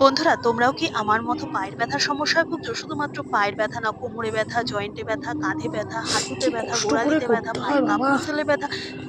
বন্ধুরা তোমরাও কি আমার মতো পায়ের ব্যথার সমস্যায় ভুগছো? শুধুমাত্র পায়ের ব্যথা না, কোমরে ব্যথা, জয়েন্টে ব্যথা, কাঁধে ব্যথা, হাঁটুতে ব্যথা, গোড়ালিতে ব্যথা, করতে পায়ে হয় বাবা! কাপ-মাসলে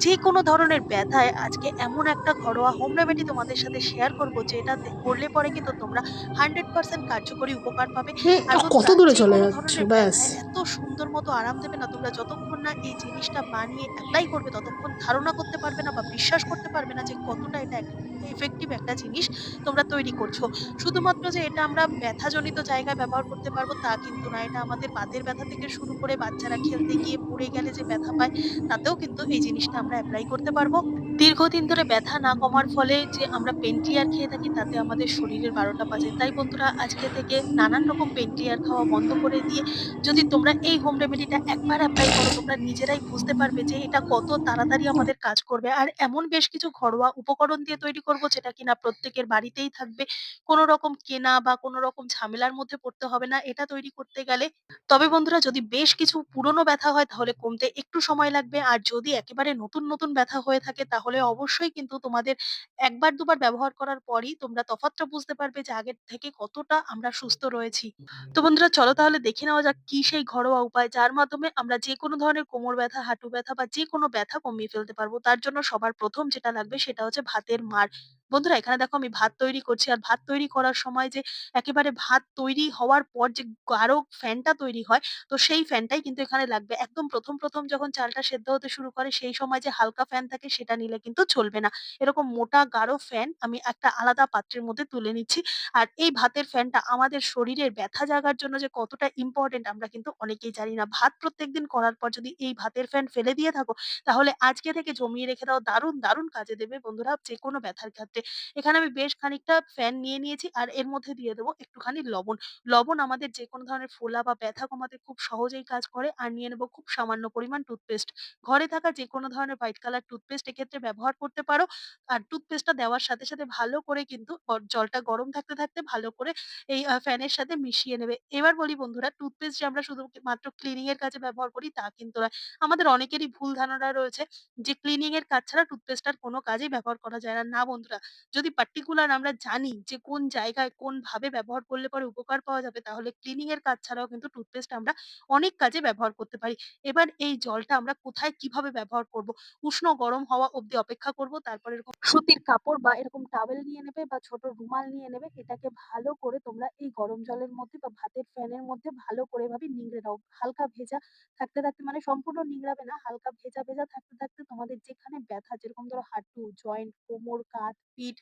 যেকোনো ধরনের ব্যথায় আজকে এমন একটা ঘরোয়া হোম রেমেডি তোমাদের সাথে শেয়ার করব যেটাতে করলে পরে কিন্তু তোমরা 100% কার্যকরী উপকার পাবে। আর কত দূরে চলে যাচ্ছে ব্যাস। এত সুন্দর মতো আরাম দেবে না তোমরা যতক্ষণ না এই জিনিসটা বানিয়ে এপ্লাই করবে ততক্ষণ ধারণা করতে পারবে না বা বিশ্বাস করতে পারবে না যে কতটা এটা এক ইফেক্টিভ একটা জিনিস তোমরা তৈরি করছ। শুধুমাত্র যে এটা আমরা ব্যথাজনিত জায়গায় ব্যবহার করতে পারব তা কিন্তু না। এটা আমাদের বাতের ব্যথা থেকে শুরু করে বাচ্চারা খেলতে গিয়ে পড়ে গেলে যে ব্যথা পায়, তাতেও কিন্তু এই জিনিসটা আমরা অ্যাপ্লাই করতে পারব। দীর্ঘদিন ধরে ব্যথা না কমার ফলে যে আমরা পেইন কিলার খেয়ে থাকি তাতে আমাদের শরীরের বারোটা বাজে। তাই বন্ধুরা আজকে থেকে নানান রকম পেন্টিয়ার খাওয়া বন্ধ করে দিয়ে যদি তোমরা এই হোম রেমেডিটা একবার এপ্লাই করো তোমরা নিজেরাই বুঝতে পারবে যে এটা কত তাড়াতাড়ি আমাদের কাজ করবে। আর এমন বেশ কিছু ঘরোয়া উপকরণ দিয়ে তৈরি করব যেটা কিনা প্রত্যেকের বাড়িতেই থাকবে। কোনো রকম কেনা বা কোনো রকম ঝামেলার মধ্যে পড়তে হবে না এটা তৈরি করতে গেলে। তবে বন্ধুরা যদি বেশ কিছু পুরনো ব্যথা হয় তাহলে কমতে একটু সময় লাগবে। আর যদি একেবারে নতুন, নতুন ব্যথা হয়ে থাকে তাহলে অবশ্যই কিন্তু তোমাদের একবার দুবার ব্যবহার করার পরই তোমরা তফাৎটা বুঝতে পারবে যে আগের থেকে কতটা আমরা সুস্থ রয়েছি। তো বন্ধুরা চলো তাহলে দেখে নেওয়া যাক কি সেই ঘরোয়া উপায় যার মাধ্যমে আমরা যে কোনো ধরনের কোমর ব্যথা, হাঁটু ব্যথা বা যে কোনো ব্যথা কমিয়ে ফেলতে পারব। তার জন্য সবার প্রথম যেটা লাগবে সেটা হচ্ছে ভাতের মাড়। বন্ধুরা এখানে দেখো আমি ভাত তৈরি করছি। আর ভাত তৈরি করার সময় যে একেবারে ভাত তৈরি হওয়ার পর যে গাঢ় ফ্যানটা তৈরি হয়, তো সেই ফ্যানটাই কিন্তু এখানে লাগবে। একদম ১ম, ১ম যখন চালটা সেদ্ধ হতে শুরু করে সেই সময় যে হালকা ফ্যান থাকে সেটা নিলে কিন্তু চলবে না। এরকম মোটা গাঢ় ফ্যান আমি একটা আলাদা পাত্রের মধ্যে তুলে নিচ্ছি। আর এই ভাতের ফ্যানটা আমাদের শরীরের ব্যথা জাগার জন্য যে কতটা ইম্পোর্টেন্ট আমরা কিন্তু অনেকেই জানি না। ভাত প্রত্যেকদিন করার পর যদি এই ভাতের ফ্যান ফেলে দিয়ে থাকো, তাহলে আজকে থেকে জমিয়ে রেখে দাও। দারুণ, দারুণ কাজে দেবে বন্ধুরা যেকোনো ব্যথার ক্ষেত্রে। এখানে আমি বেশ খানিকটা ফ্যান নিয়ে নিয়েছি আর এর মধ্যে দিয়ে দেবো একটুখানি লবণ। লবণ আমাদের যেকোনো ধরনের ফোলা বা ব্যথা কমাতে খুব সহজেই কাজ করে। আর নিয়ে নেব খুব সামান্য পরিমাণ টুথপেস্ট। ঘরে থাকা যেকোনো ধরনের হোয়াইট কালার টুথপেস্ট এক্ষেত্রে ব্যবহার করতে পারো। আর টুথপেস্টটা দেওয়ার সাথে, সাথে ভালো করে কিন্তু জলটা গরম থাকতে, থাকতে ভালো করে এই ফ্যানের সাথে মিশিয়ে নেবে। এবার বলি বন্ধুরা টুথপেস্ট যে আমরা শুধু মাত্র ক্লিনিং এর কাজে ব্যবহার করি তা কিন্তু নয়। আমাদের অনেকেরই ভুল ধারণা রয়েছে যে ক্লিনিং এর কাজ ছাড়া টুথপেস্ট আর কোনো কাজেই ব্যবহার করা যায় না। না বন্ধুরা যদি পার্টিকুলার আমরা জানি যে কোন জায়গায় কোনভাবে ব্যবহার করলে পরে উপকার পাওয়া যাবে তাহলে ক্লিনিং এর কাজ ছাড়াও কিন্তু টুথপেস্ট আমরা অনেক কাজে ব্যবহার করতে পারি। এবার এই জলটা আমরা কোথায় কীভাবে ব্যবহার করব? উষ্ণ গরম হওয়া অব্দি অপেক্ষা করব। তারপর এরকম সুতির কাপড় বা এরকম টাওয়েল নিয়ে নেবে বা ছোট রুমাল নিয়ে নেবে। এটাকে ভালো করে তোমরা এই গরম জলের মধ্যে বা ভাতের ফ্যানের মধ্যে ভালো করে ভাবে নিংড়ে দাও। হালকা ভেজা থাকতে, থাকতে মানে সম্পূর্ণ নিংড়াবে না। হালকা ভেজা, ভেজা থাকতে, থাকতে তোমাদের যেখানে ব্যথা যেরকম ধরো হাঁটু, জয়েন্ট, কোমর, কাঁধ, পিঠ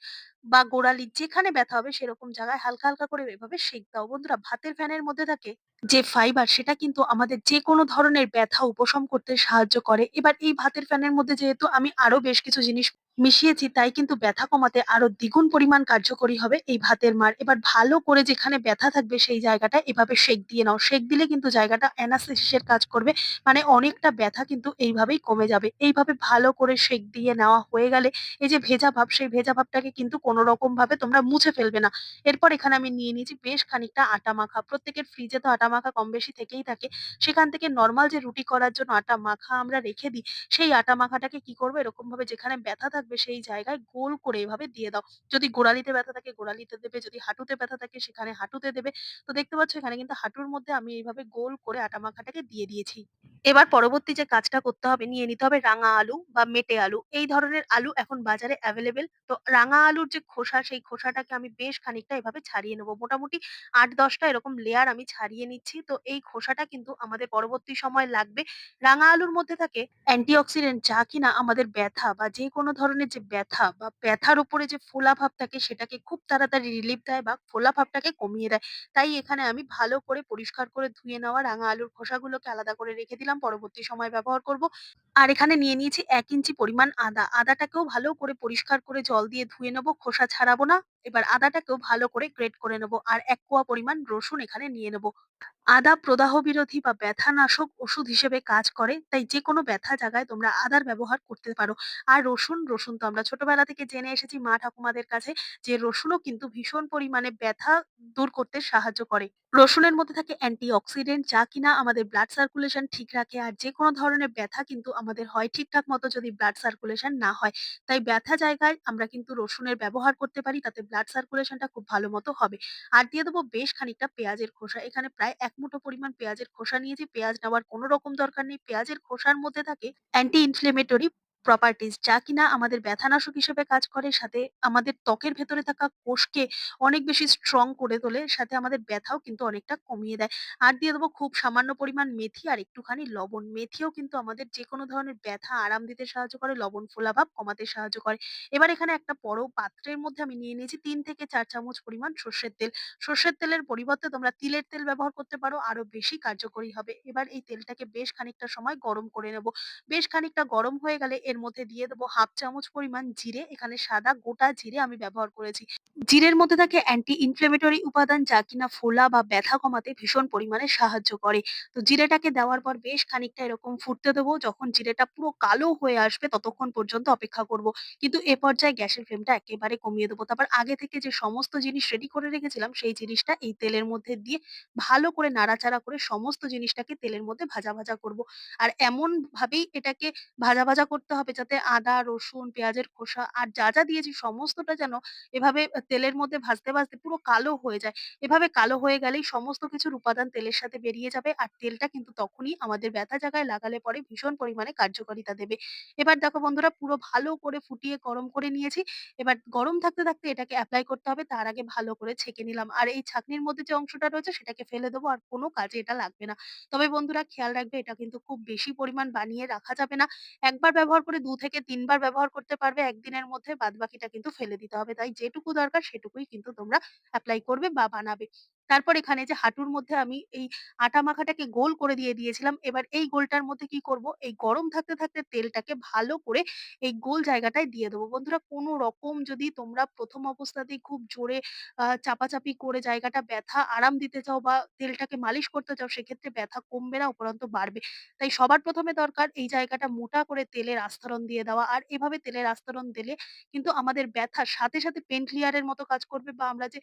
বা গোড়ালি যেখানে ব্যথা হবে সেরকম জায়গায় হালকা, হালকা করে এভাবে সেঁক দাও। বন্ধুরা ভাতের ফ্যানের মধ্যে থাকে যে ফাইবার সেটা কিন্তু আমাদের যে কোনো ধরনের ব্যথা উপশম করতে সাহায্য করে। এবার এই ভাতের ফ্যানের মধ্যে যেহেতু আমি আরও বেশ কিছু জিনিস মিশিয়েছি তাই কিন্তু ব্যথা কমাতে আরও দ্বিগুণ পরিমাণ কার্যকরী হবে এই ভাতের মার এবার ভালো করে যেখানে ব্যথা থাকবে সেই জায়গাটা এভাবে সেঁক দিয়ে নাও। সেঁক দিলে কিন্তু জায়গাটা অ্যানাস্থেসিস এর কাজ করবে। মানে অনেকটা ব্যথা কিন্তু এইভাবেই কমে যাবে। এইভাবে ভালো করে সেঁক দিয়ে নেওয়া হয়ে গেলে এই যে ভেজা ভাব সেই ভেজা ভাবটাকে কিন্তু কোনো রকম ভাবে তোমরা মুছে ফেলবে না। এরপর এখানে আমি নিয়ে নিয়েছি বেশ খানিকটা আটা মাখা। প্রত্যেকের ফ্রিজে তো আটা মাখা কম বেশি থেকেই থাকে। সেখান থেকে নরমাল যে রুটি করার জন্য আটা মাখা আমরা রেখে দিই, সেই আটা মাখাটাকে কি করবে এরকমভাবে যেখানে ব্যথা থাকবে সেই জায়গায় গোল করে এভাবে দিয়ে দাও। যদি গোড়ালিতে ব্যথা থাকে গোড়ালিতে দেবে, যদি হাঁটুতে ব্যথা থাকে সেখানে হাঁটুতে দেবে। তো দেখতে পাচ্ছ এখানে কিন্তু হাঁটুর মধ্যে আমি এইভাবে গোল করে আটা মাখাটাকে দিয়ে দিয়েছি। এবার পরবর্তী যে কাজটা করতে হবে নিয়ে নিতে হবে রাঙা আলু বা মেটে আলু। এই ধরনের আলু এখন বাজারে অ্যাভেলেবেল তো রাঙা আলুর যে খোসা সেই খোসাটাকে আমি বেশ খানিকটা এভাবে ছাড়িয়ে নেব মোটামুটি আট দশটা এরকম লেয়ার আমি ছাড়িয়ে নিচ্ছি। তো এই খোসাটা কিন্তু আমাদের পরবর্তী সময় লাগবে। রাঙা আলুর মধ্যে থাকে অ্যান্টিঅক্সিডেন্ট যা কিনা আমাদের ব্যথা বা যেকোনো ধরনের যে ব্যথা বা ব্যথার উপরে যে ফোলা ভাব থাকে, সেটাকে খুব তাড়াতাড়ি রিলিফ দেয় বা ফোলা ভাবটাকে কমিয়ে দেয়। তাই এখানে আমি ভালো করে পরিষ্কার করে ধুয়ে নেওয়া, রাঙা আলুর খোসাগুলোকে আলাদা করে রেখে দিলাম। পরবর্তী সময় ব্যবহার করব। আর এখানে নিয়ে নিয়েছি এক ইঞ্চি পরিমাণ আদা। আদাটাকেও ভালো করে পরিষ্কার করে জল দিয়ে ধুয়ে নেব, খোসা ছাড়াবো না। এবার আদাটাকেও ভালো করে গ্রেট করে নেব। আর এক কোয়া পরিমাণ রসুন এখানে নিয়ে নেব। আদা প্রদাহ বিরোধী বা ব্যথা নাশক ওষুধ হিসেবে কাজ করে। তাই যে কোনো ব্যথা জায়গায় তোমরা আদার ব্যবহার করতে পারো। আর রসুন, রসুন তো আমরা ছোটবেলা থেকে জেনে এসেছি মা ঠাকুমাদের কাছে যে রসুনও কিন্তু ভীষণ পরিমাণে ব্যথা দূর করতে সাহায্য করে। রসুনের মধ্যে থাকে অ্যান্টিঅক্সিডেন্ট যা কিনা আমাদের ব্লাড সার্কুলেশন ঠিক রাখে। আর যেকোনো ধরনের ব্যথা কিন্তু আমাদের হয় ঠিকঠাক মতো যদি ব্লাড সার্কুলেশন না হয়। তাই ব্যথা জায়গায় আমরা কিন্তু রসুনের ব্যবহার করতে পারি। তাতে ব্লাড সার্কুলেশনটা খুব ভালো মতো হবে। আর দিয়ে দেবো বেশ খানিকটা পেঁয়াজের খোসা। এখানে প্রায় এক মুঠো পরিমাণ পেঁয়াজের খোসা নিয়েছি। পেঁয়াজ নেওয়ার কোনো রকম দরকার নেই। পেঁয়াজের খোসার মধ্যে থাকে অ্যান্টি ইনফ্লেমেটরি প্রপার্টিজ যা কিনা আমাদের ব্যথানাশক হিসেবে কাজ করে। সাথে আমাদের ত্বকের ভেতরে থাকা কোষকে অনেক বেশি স্ট্রং করে তোলে। সাথে আমাদের ব্যথাও কিন্তু অনেকটা কমিয়ে দেয়। আর দিয়ে দেবো খুব সামান্য পরিমাণ মেথি আর একটুখানি লবণ। মেথিও কিন্তু আমাদের যেকোনো ধরনের ব্যথা আরাম দিতে সাহায্য করে, লবণ ফোলাভাব কমাতে সাহায্য করে। এবার এখানে একটা বড় পাত্রের মধ্যে আমি নিয়ে নিয়েছি তিন থেকে চার চামচ পরিমাণ সর্ষের তেল। সর্ষের তেলের পরিবর্তে তোমরা তিলের তেল ব্যবহার করতে পারো, আরও বেশি কার্যকরী হবে। এবার এই তেলটাকে বেশ খানিকটা সময় গরম করে নেব। বেশ খানিকটা গরম হয়ে গেলে এর মধ্যে দিয়ে দেবো 1/2 চামচ পরিমাণ জিরে। এখানে সাদা গোটা জিরে আমি ব্যবহার করেছি। জিরের মধ্যে থাকে অ্যান্টি ইনফ্লেমেটরি উপাদান যা কিনা ফোলা বা ব্যথা কমাতে ভীষণ পরিমাণে সাহায্য করে। তো জিরেটাকে দেওয়ার পর বেশ খানিকটা এরকম ফুটতে দেবো। যখন জিরেটা পুরো কালো হয়ে আসবে ততক্ষণ পর্যন্ত অপেক্ষা করব। কিন্তু এ পর্যায়ে গ্যাসের ফ্লেমটা একেবারে কমিয়ে দেবো। তারপর আগে থেকে যে সমস্ত জিনিস রেডি করে রেখেছিলাম সেই জিনিসটা এই তেলের মধ্যে দিয়ে ভালো করে নাড়াচাড়া করে সমস্ত জিনিসটাকে তেলের মধ্যে ভাজা, ভাজা করব। আর এমন ভাবেই এটাকে ভাজা, ভাজা করতে হবে যাতে আদা, রসুন, পেঁয়াজের খোসা আর যা, যা দিয়েছি সমস্তটা যেন এভাবে তেলের মধ্যে ভাজতে, ভাজতে পুরো কালো হয়ে যায়। এভাবে কালো হয়ে গেলেই সমস্ত কিছুর উপাদান তেলের সাথে বেরিয়ে যাবে। আর তেলটা কিন্তু তখনই আমাদের ব্যথা জায়গায় লাগালে পরে ভীষণ পরিমাণে কার্যকারিতা দেবে। এবার দেখো বন্ধুরা পুরো ভালো করে ফুটিয়ে গরম করে নিয়েছি। এবার গরম থাকতে, থাকতে এটাকে অ্যাপ্লাই করতে হবে তার আগে ভালো করে ছেঁকে নিলাম। আর এই ছাঁকনির মধ্যে যে অংশটা রয়েছে সেটাকে ফেলে দেবো আর কোনো কাজে এটা লাগবে না। তবে বন্ধুরা খেয়াল রাখবে এটা কিন্তু খুব বেশি পরিমাণ বানিয়ে রাখা যাবে না। একবার ব্যবহার করে দু থেকে তিনবার ব্যবহার করতে পারবে, একদিনের মধ্যে বাদ বাকিটা কিন্তু ফেলে দিতে হবে। তাই যেটুকু দরকার সেটুকুই কিন্তু তোমরা অ্যাপ্লাই করবে বা বানাবে। তারপর এখানে যে হাঁটুর মধ্যে আমি এই আটা মাখাটাকে গোল করে দিয়ে দিয়েছিলাম। এবার এই গোলটার মধ্যে কি করব, এই গরম থাকতে, থাকতে তেলটাকে ভালো করে এই গোল জায়গাটায় দিয়ে দেবো। বন্ধুরা কোনো রকম যদি তোমরা প্রথম অবস্থাতেই খুব জোরে চাপাচাপি করে জায়গাটা ব্যথা আরাম দিতে চাও বা তেলটাকে মালিশ করতে চাও সেক্ষেত্রে ব্যথা কমবে না উপরন্ত বাড়বে। তাই সবার প্রথমে দরকার এই জায়গাটা মোটা করে তেলের আস্তরণ দিয়ে দেওয়া। আর এভাবে তেলের আস্তরণ দিলে কিন্তু আমাদের ব্যথার সাথে, সাথে পেইন ক্লিয়ার এর মতো কাজ করবে বা আমরা যে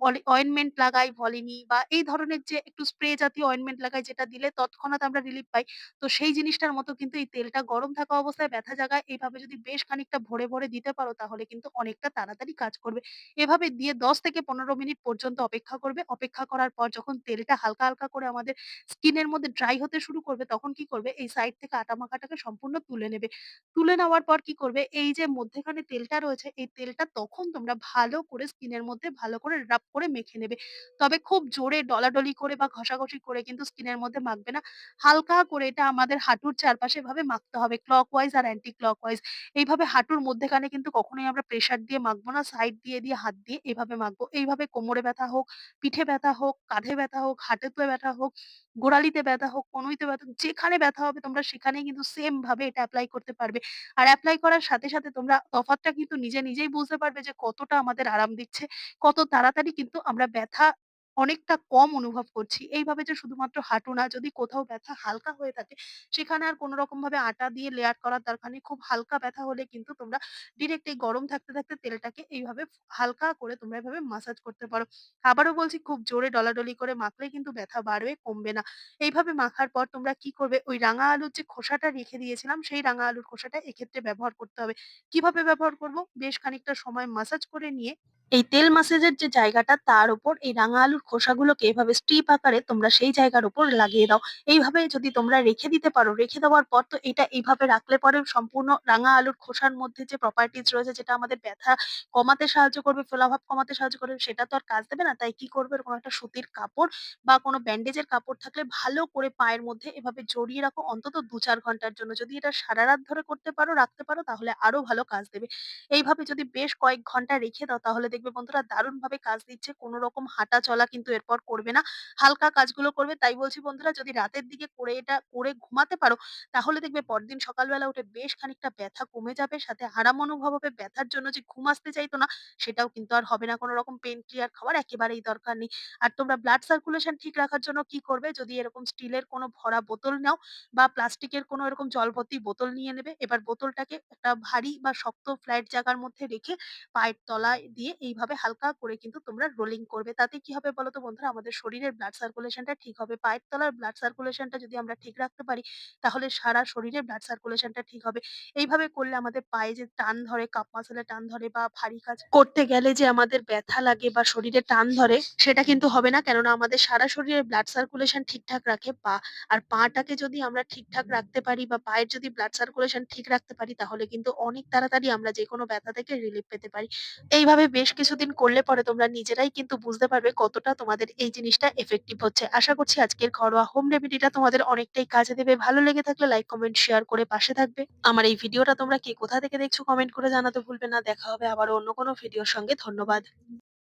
অলি অয়েন্টমেন্ট লাগাই ভলিনি বা এই ধরনের যে একটু স্প্রে জাতীয় অয়েন্টমেন্ট লাগাই যেটা দিলে তৎক্ষণাৎ আমরা রিলিফ পাই। তো সেই জিনিসটার মতো কিন্তু এই তেলটা গরম থাকা অবস্থায় ব্যথা জায়গায় এইভাবে যদি বেশ খানিকটা ভরে, ভরে দিতে পারো তাহলে কিন্তু অনেকটা তাড়াতাড়ি কাজ করবে। এভাবে দিয়ে ১০ থেকে ১৫ মিনিট পর্যন্ত অপেক্ষা করবে। অপেক্ষা করার পর যখন তেলটা হালকা, হালকা করে আমাদের স্কিনের মধ্যে ড্রাই হতে শুরু করবে তখন কি করবে এই সাইড থেকে আটা মাখাটাকে সম্পূর্ণ তুলে নেবে। তুলে নেওয়ার পর কি করবে এই যে মধ্যেখানে তেলটা রয়েছে এই তেলটা তখন তোমরা ভালো করে স্কিনের মধ্যে ভালো করে রাব করে মেখে নেবে। তবে খুব জোরে ডলাডলি করে বা ঘষাঘষি করে কিন্তু স্কিনের মধ্যে মাখবে না। হালকা করে এটা আমাদের হাঁটুর চারপাশে এভাবে মাখতে হবে ক্লক ওয়াইজ আর অ্যান্টি ক্লক ওয়াইজ এইভাবে হাঁটুর মধ্যেখানে কিন্তু কখনোই আমরা প্রেশার দিয়ে মাখবো না। সাইড দিয়ে, দিয়ে হাত দিয়ে এভাবে মাখবো। এইভাবে কোমরে ব্যথা হোক, পিঠে ব্যথা হোক, কাঁধে ব্যথা হোক, হাঁটুতে ব্যথা হোক, গোড়ালিতে ব্যথা হোক, কনুইতে ব্যথা যেখানে ব্যথা হবে তোমরা সেখানেই কিন্তু সেম ভাবে এটা অ্যাপ্লাই করতে পারবে। আর অ্যাপ্লাই করার সাথে, সাথে তোমরা তফাৎটা কিন্তু নিজে, নিজেই বুঝতে পারবে যে কতটা আমাদের আরাম দিচ্ছে। কত তাড়াতাড়ি কিন্তু আমরা ব্যথা অনেকটা কম অনুভব করছি। এইভাবে যে শুধুমাত্র হাঁটু না, যদি কোথাও ব্যথা হালকা হয়ে থাকে, সেখানে আর কোন রকমভাবে আটা দিয়ে লেয়ার করার দরকার নেই। খুব হালকা ব্যথা হলে কিন্তু তোমরা ডিরেক্ট এই গরম থাকতে, থাকতে তেলটাকে এইভাবে হালকা করে তোমরা এভাবে মাসাজ করতে পারো। আবারও বলছি খুব জোরে ডলাডলি করে মাখলে কিন্তু ব্যথা বাড়বে, কমবে না। এইভাবে মাখার পর তোমরা কি করবে, ওই রাঙা আলুর যে খোসাটা রেখে দিয়েছিলাম, সেই রাঙা আলুর খোসাটা এক্ষেত্রে ব্যবহার করতে হবে। কীভাবে ব্যবহার করব? বেশ খানিকটা সময় মাসাজ করে নিয়ে এই তেল মাসাজের যে জায়গাটা তার উপর এই রাঙা আলুর খোসাগুলোকে এভাবে স্ট্রিপ আকারে তোমরা সেই জায়গার উপর লাগিয়ে দাও। এইভাবে যদি তোমরা রেখে দিতে পারো, রেখে দেওয়ার পর তো এটা এইভাবে রাখলে পরে সম্পূর্ণ রাঙা আলুর খোসার মধ্যে যে প্রপার্টিজ রয়েছে যেটা আমাদের ব্যথা কমাতে সাহায্য করবে, ফোলাভাব কমাতে সাহায্য করবে সেটা তো আর কাজ দেবে না। তাই কি করবে কোনো একটা সুতির কাপড় বা কোনো ব্যান্ডেজের কাপড় থাকলে ভালো করে পায়ের মধ্যে এভাবে জড়িয়ে রাখো অন্তত ২-৪ ঘণ্টার জন্য। যদি এটা সারারাত ধরে করতে পারো, রাখতে পারো তাহলে আরও ভালো কাজ দেবে। এইভাবে যদি বেশ কয়েক ঘণ্টা রেখে দাও তাহলে দেখবে বন্ধুরা দারুণভাবে কাজ দিচ্ছে। কোনো রকম হাঁটা চলা কিন্তু এরপর করবে না। হালকা কাজগুলো করবে। তাই বলছি বন্ধুরা, যদি রাতের দিকে করে এটা, করে ঘুমাতে পারো, তাহলে দেখবে পরদিন সকালবেলা উঠে বেশ খানিকটা ব্যথা কমে যাবে। সাথে আরাম অনুভব হবে। ব্যথার জন্য যে ঘুম আসতে চাইতো না, সেটাও কিন্তু আর হবে না। কোনো রকম পেইন ক্লিয়ার খাওয়ার একেবারেই দরকার নেই। আর তোমরা ব্লাড সার্কুলেশন ঠিক রাখার জন্য কি করবে যদি এরকম স্টিলের কোনো ভরা বোতল নাও বা প্লাস্টিকের কোনো এরকম জল ভর্তি বোতল নিয়ে নেবে। এবার বোতলটাকে একটা ভারী বা শক্ত ফ্ল্যাট জায়গার মধ্যে রেখে পায়ের তলায় দিয়ে এইভাবে হালকা করে কিন্তু তোমরা রোলিং করবে। তাতে কি হবে বলো তো বন্ধুরা? আমাদের শরীরের ব্লাড সার্কুলেশনটা ঠিক হবে। পায়ের তলার ব্লাড সার্কুলেশনটা যদি আমরা ঠিক রাখতে পারি, তাহলে সারা শরীরে ব্লাড সার্কুলেশনটা ঠিক হবে। এইভাবে করলে আমাদের পায়ে যে টান ধরে, কাফ মাসলে টান ধরে বা ভারী কাজ করতে গেলে যে আমাদের ব্যথা লাগে বা শরীরে টান ধরে, সেটা কিন্তু হবে না। কেননা আমাদের সারা শরীরে ব্লাড সার্কুলেশন ঠিকঠাক রাখে পা। আর পাটাকে যদি আমরা ঠিকঠাক রাখতে পারি বা পায়ের যদি ব্লাড সার্কুলেশন ঠিক রাখতে পারি, তাহলে কিন্তু অনেক তাড়াতাড়ি আমরা যেকোনো ব্যথা থেকে রিলিফ পেতে পারি। এইভাবে বেশ কিছুদিন করলে পরে তোমরা নিজেরাই কিন্তু বুঝতে পারবে কতটা তোমাদের এই জিনিসটা এফেক্টিভ হচ্ছে। আশা করছি আজকের ঘরোয়া হোম রেমেডিটা তোমাদের অনেকটাই কাজে দেবে। ভালো লেগে থাকলে লাইক, কমেন্ট, শেয়ার করে পাশে থাকবে। আমার এই ভিডিওটা তোমরা কে কোথা থেকে দেখছ কমেন্ট করে জানাতে ভুলবে না। দেখা হবে আবার অন্য কোনো ভিডিওর সঙ্গে। ধন্যবাদ।